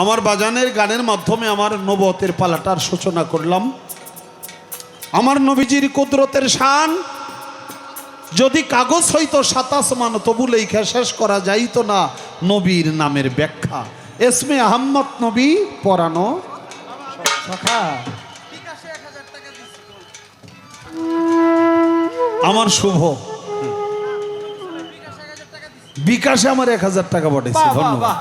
আমার বাজানের গানের মাধ্যমে আমার নবতের পালাটার সূচনা করলাম। আমার নবীজির কুদরতের শান যদি কাগজ হইতো সাতাশ মান তবু লেখা শেষ করা যাইতো না নবীর নামের ব্যাখ্যা। এসমে আহম্মদ নবী পড়ানো আমার শুভ। বিকাশে আমার এক হাজার টাকা পাঠিয়েছে বাহ ধন্যবাদ।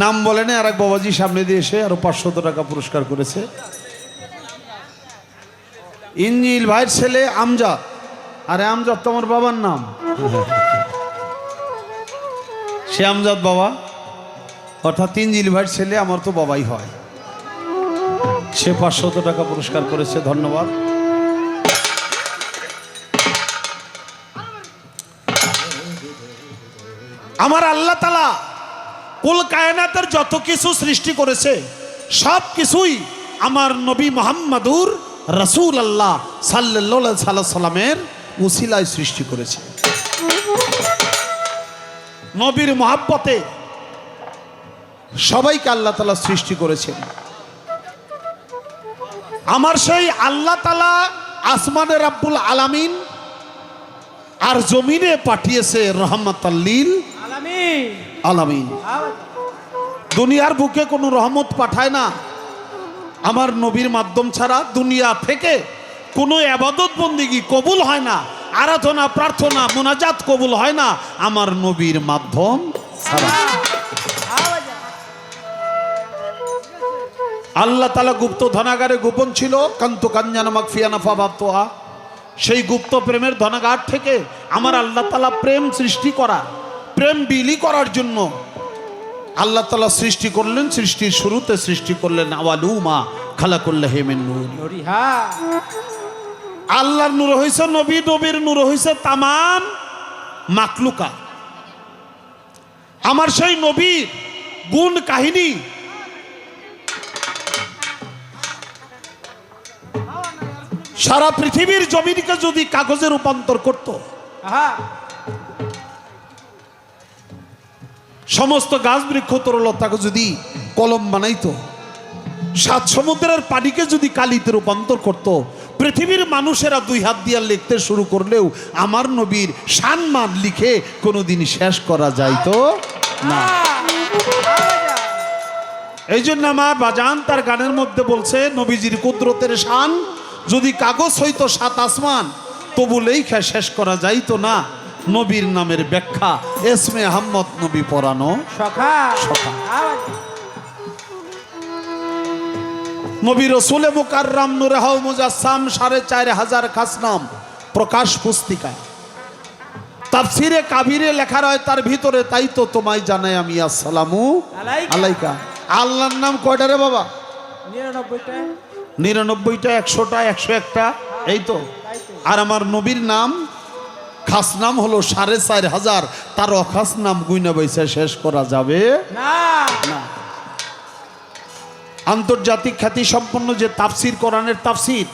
বাহ বলে না আর এক বাবাজি সামনে দিয়ে এসে আরও পাঁচশত টাকা পুরস্কার করেছে। ইঞ্জিল ভাইয়ের ছেলে আমজাদ। আরে আমজাদ তো আমার বাবার নাম। সে আমজাদ বাবা। অর্থাৎ ইঞ্জিল ভাইয়ের ছেলে আমার তো বাবাই হয়। সে পাঁচশত টাকা পুরস্কার করেছে, ধন্যবাদ। আমার আল্লাহ তালা কুল কায়নাতের যত কিছু সৃষ্টি করেছে, সব কিছুই আমার নবী মোহাম্মদুর রসুল আল্লাহ সাল্লাহ সাল্লামের উসিলায় সৃষ্টি করেছে। নবীর মহাব্বতে সবাইকে আল্লাহ তালা সৃষ্টি করেছেন। আমার সেই আল্লাহ তালা আসমানের আব্বুল আলামিন আর জমিনে পাঠিয়েছে রহমতাল্লিল আলামিন। আলামিন। দুনিয়ার বুকে কোনো রহমত পাঠায় না। আমার নবীর মাধ্যম ছাড়া দুনিয়া থেকে কোনো আবাদত বন্দিগি কবুল হয় না, আরাধনা, প্রার্থনা, মোনাজাত কবুল হয় না আমার নবীর মাধ্যম ছাড়া। আল্লাহ তালা গুপ্ত ধনাগারে গোপন ছিল, কান্ত কাঞ্জানা মাকফিয়ানা ফাবাতোয়া সেই গুপ্ত প্রেমের ধনাগার থেকে আমার আল্লাহ তালা প্রেম সৃষ্টি করা। প্রেম বিলি করার জন্য আল্লাহ তালা সৃষ্টি করলেন সৃষ্টির শুরুতে সৃষ্টি করলেন আওয়ালুমা খালা করলে হেমেন নূর আল্লাহর নূর হইছে নবী নবীর নূর হইছে তামাম মাকলুকা আমার সেই নবীর গুণ কাহিনী। সারা পৃথিবীর জমিনকে যদি কাগজে রূপান্তর করত আহা সমস্ত গাছ বৃক্ষ তরলতাকে যদি কলম বানাইতো, সাত সমুদ্রের পানিকে যদি কালিতে রূপান্তর করত, পৃথিবীর মানুষেরা দুই হাত দিয়া লিখতে শুরু করলেও আমার নবীর সম্মান লিখে কোনোদিন শেষ করা যাইতো না। এই জন্য আমার বাজান তার গানের মধ্যে বলছে, নবীজির কুদরতের শান, যদি কাগজ হইতো সাত আসমান, তবু লেখা শেষ করা যাইতো না। নবীর নামের ব্যাখ্যা। এসমে আহম্মদ নবী পড়ানো সখা সখা। নবী রসুলে মুকাররাম নুরাহাউ মুজাসসাম সাড়ে চার হাজার খাসনাম প্রকাশ পুস্তিকায়। তাফসিরে কাবিরে লেখা রয় তার ভিতরে তাই তো তোমায় জানাই আমি আসসালামু। আলাইকা। আল্লাহর নাম কয়টা রে বাবা? নিরানব্বইটা। নিরানব্বইটা একশোটা একশো একটা এই তো। আর আমার নবীর নাম খাস নাম হলো সাড়ে চার হাজার। তার অখাস নাম গুইনা বৈশা শেষ করা যাবে? না। আন্তর্জাতিক খ্যাতি সম্পন্ন যে তাফসির কোরআনের তাফসির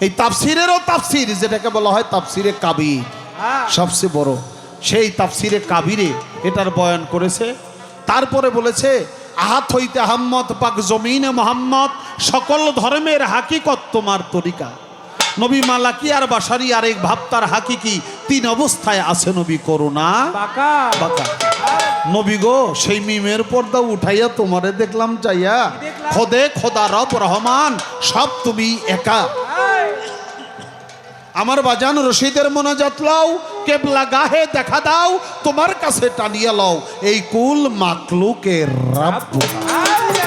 এই তাফসিরেরও তাফসির যেটাকে বলা হয় তাফসিরে কাবির হ্যাঁ। সবচেয়ে বড় সেই তাফসিরে কাবিরে এটার বয়ান করেছে। তারপরে বলেছে আহাত হইতে আহম্মদ পাক জমিনে মোহাম্মদ সকল ধর্মের হাকিকত তোমার তরিকা। নবী মালাকি আর বাসারি আরেক ভাব তার হাকিকি তিন অবস্থায় আছে নবী করুণা। বাঁকা। বাঁকা। নবী গো সেই মিমের পর্দা উঠাইয়া তোমারে দেখলাম চাইয়া? খোদে খোদা রব রহমান সব তুমি একা। আমার বাজান রশিদের মোনাজাত লও কেবলা গাহে দেখা দাও তোমার কাছে টানিয়া লও। এই কুল মাকলুকের। আহা,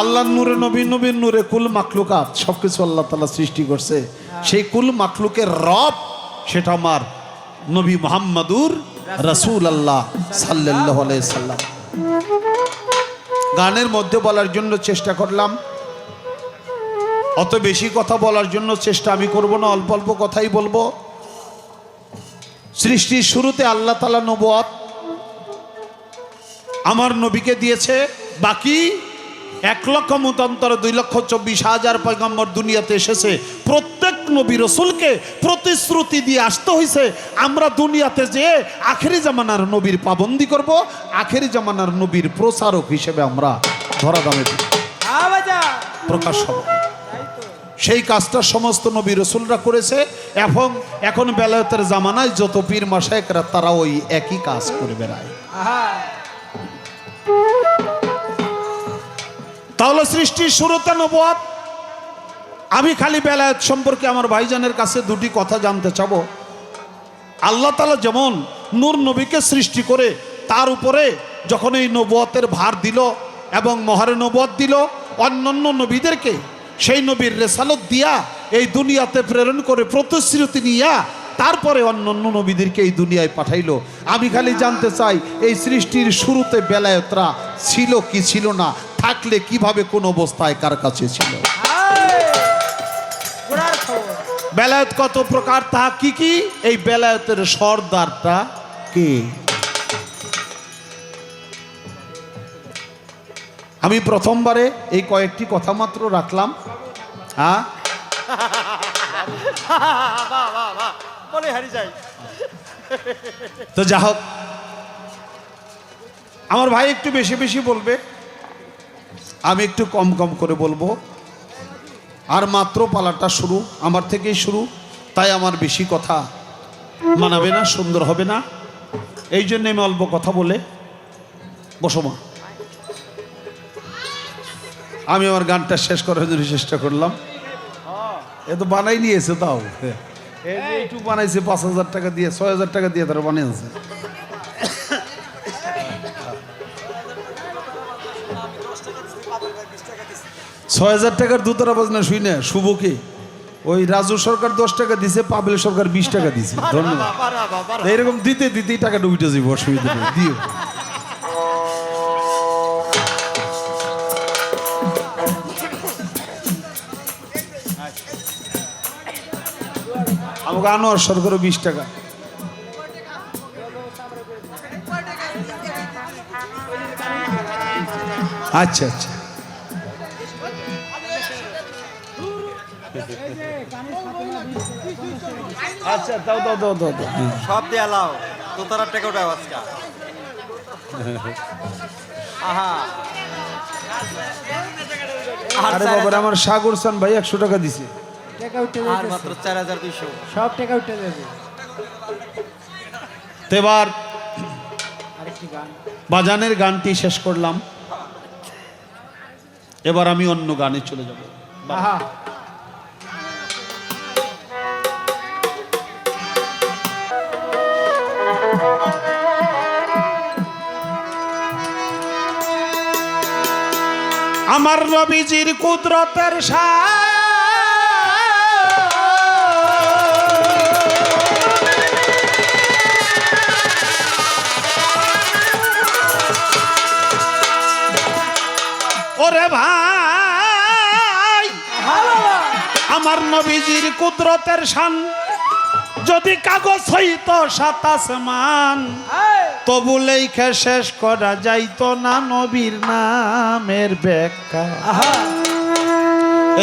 আল্লাহ নূরে নবী নবীর নূরে কুল মাকলুকাত সবকিছু আল্লাহ তালা সৃষ্টি করছে। সেই কুল মাকলুকের রব সেটা আমার নবী মোহাম্মদুর রসুল। আল্লাহ সাল্লাহ সাল্লাম। গানের মধ্যে বলার জন্য চেষ্টা করলাম। অত বেশি কথা বলার জন্য চেষ্টা আমি করব না অল্প অল্প কথাই বলব। সৃষ্টির শুরুতে আল্লাহ তালা নবুয়াত আমার নবীকে দিয়েছে বাকি এক লক্ষ মতান্তর দুই লক্ষ চব্বিশ হাজার পয়গম্বর দুনিয়াতে এসেছে। প্রত্যেক নবী রসুলকে প্রতিশ্রুতি দিয়ে আসতে হয়েছে আমরা দুনিয়াতে যে আখেরি জামানার নবীর পাবন্দি করব, আখেরি জামানার নবীর প্রচারক হিসেবে আমরা ধরা দামে প্রকাশ হব। সেই কাজটা সমস্ত নবী রসুলরা করেছে এবং এখন বেলায়তের জামানায় যত পীর মাসায়করা তারা ওই একই কাজ করে বেড়ায়। তাহলে সৃষ্টির শুরুতে নবুয়াত আমি খালি বেলায়ত সম্পর্কে আমার ভাইজানের কাছে দুটি কথা জানতে চাবো। আল্লাহ তালা যেমন নূর নবীকে সৃষ্টি করে, তার উপরে যখন এই নবুয়তের ভার দিল এবং মহারে নবুয়ত দিল, অন্যান্য নবীদেরকে সেই নবীর রেসালত দিয়া এই দুনিয়াতে প্রেরণ করে প্রতিশ্রুতি নিয়া তারপরে অন্যান্য নবীদেরকে এই দুনিয়ায় পাঠাইলো। আমি খালি জানতে চাই, এই সৃষ্টির শুরুতে বেলায়তরা ছিল কি ছিল না? থাকলে কীভাবে কোন অবস্থায় কার কাছে ছিল? বেলায়েত কত প্রকার তাহা কি কি? এই বেলায়তের সর্দারটা কে? আমি প্রথমবারে এই কয়েকটি কথা মাত্র রাখলাম। হ্যাঁ? তো যা হোক আমার ভাই একটু বেশি বেশি বলবে। আমি একটু কম কম করে বলব। আর মাত্র পালাটা শুরু আমার থেকেই শুরু তাই আমার বেশি কথা মানাবে না সুন্দর হবে না। এই জন্য আমি অল্প কথা বলে বসো মা। আমি আমার গানটা শেষ করার জন্য চেষ্টা করলাম। এ তো বানাই নিয়েছে তাও। একটু বানাইছে পাঁচ হাজার টাকা দিয়ে ছয় হাজার টাকা দিয়ে তারা বানিয়েছে। ছয় হাজার টাকার দুতারা বাজনা শুই না শুভ শুভকে ওই রাজু সরকার দশ টাকা দিছে পাবেল সরকার বিশ টাকা দিছে। ধন্যবাদ। এইরকম দিতে দিতেই টাকা উঠে যাব অসুবিধা নেই। দিও। আমাকে আনোয়ার সরকারও বিশ টাকা। আচ্ছা আচ্ছা। আচ্ছা দাও দাও দাও দাও দাও। সব দিয়ে লাও তো তারা টেকে আজকে। আহা। আরে আমার সাগর সান ভাই একশো টাকা দিছে। আর মাত্র চার হাজার দুইশো। সব টাকা উঠে যাবে তো এবার বাজানের গানটি শেষ করলাম। এবার আমি অন্য গানে চলে যাব। আমার নবীজির কুদরতের ওরে ভাই আমার নবীজির কুদরতের শান যদি কাগজ হইত সাতাশ মান তবু লেখা শেষ করা যাইত না নবীর নামের ব্যাখ্যা।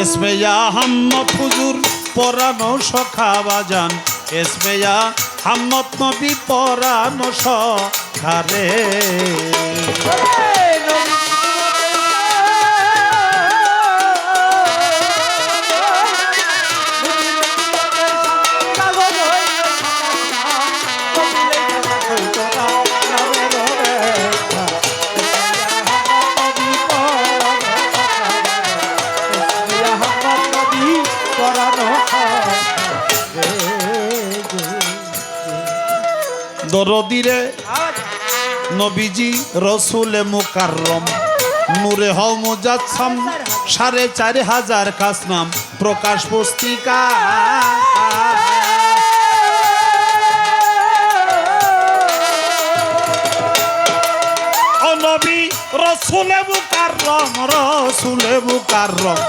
এসমেয়া হুজুর পরানো সখা বাজান। এসমেয়া হাম্মত নবী পরানো সখারে। দরদিরে। নবীজি রসুলে মুকাররম। নূরে হও মুজাচ্ছাম, সাড়ে চার হাজার কাসনাম প্রকাশ পুস্তিকা। নবী রসুলে মুকাররম রসুলে মুকাররম।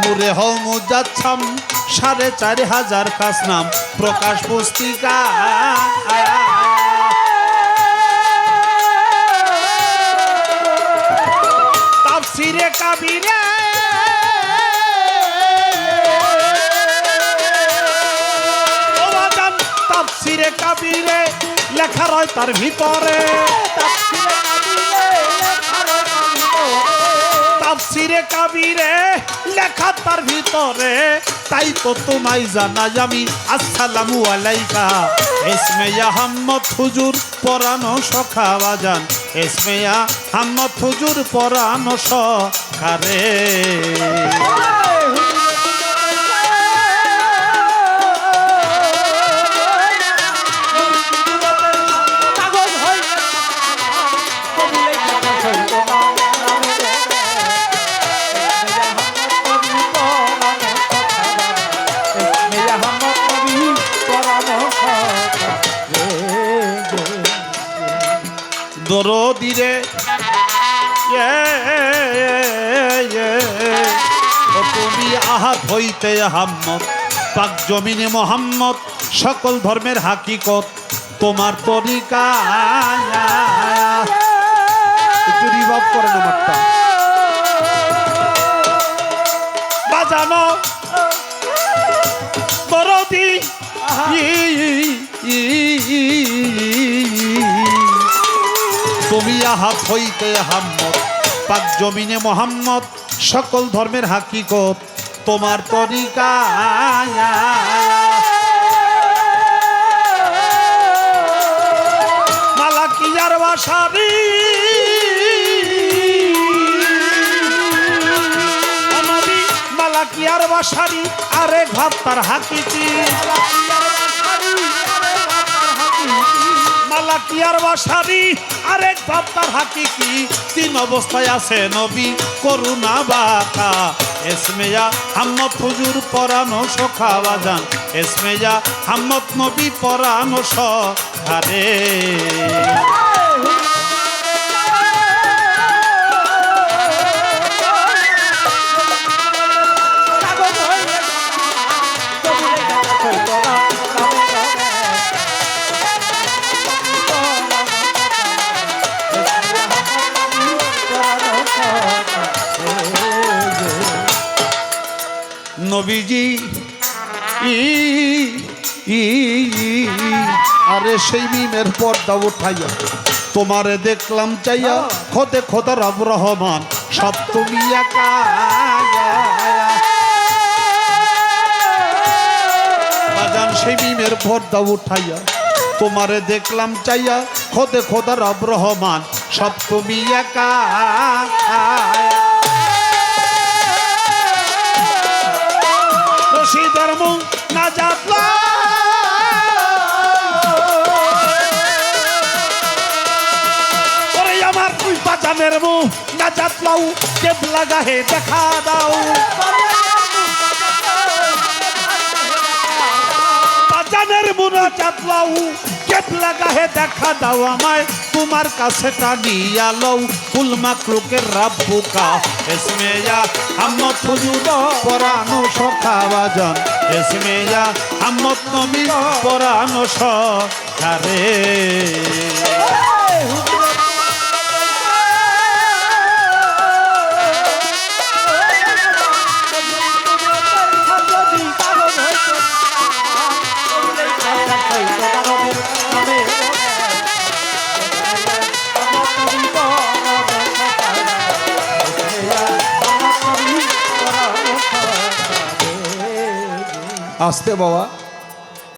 নূরে হও মুজাচ্ছাম, সাড়ে চার হাজার কাসনাম প্রকাশ পুস্তিকা। যাবি রে। তাপসিরে কাবিরে লেখা রয় তার ভিতরে। কাবিরে লেখা তার ভিতরে। তাই তো তোমায় জানাই আমি, আসসালামু আলাইকা। এসমেয়া হাম্মদ হুজুর, পরানো সখা বাজান। এসমেয়া হাম্মদ হুজুর, পরানো সখারে। হইতে আহম্মদ, পাক জমিনে মোহাম্মদ, সকল ধর্মের হাকিকত তোমার তরিকা একটু রিভাব করেন আমারটা। বাজানো। দরদি তুমি আহাত হইতে হাম্মদ পাক জমিনে মোহাম্মদ, সকল ধর্মের হাকিকত তোমার তরিকা মালাকিয়ার বাসারি মালাকিয়ার বাসারি আরে ঘর তার হাকিকি। মালাকিয়ার আরেক ভাবতার হাকিকি। তিন অবস্থায় আছে নবী, করুণা বাকা এসমেয়া হাম্মদ হুজুর পরানো সখা বাজান এসমেয়া হাম্মদ নবী পরানো সখারে। আরে সেই মিমের পর্দা উঠাইয়া তোমারে দেখলাম চাইয়া খোদে খোদা রব রহমান সব তুমি একা সেই মিমের পর্দা উঠাইয়া তোমারে দেখলাম চাইয়া খোদে খোদা রব রহমান সব তুমি একা রশিদের মুখ না। বাজানের মুখ না যাতলাও কেবলা গাহে দেখা দাও বাজানের মুনা চাতলাও কেবলা গাহে দেখা দাও আমায় তোমার কাছে টানিয়া লও ফুল মাকলুকের রাব্বুকা এসমেয়া হাম্মদ হুজুর পরানো সখা বাজান এসমেয়া হাম্মদ নবী পরানো সখারে আসতে বাবা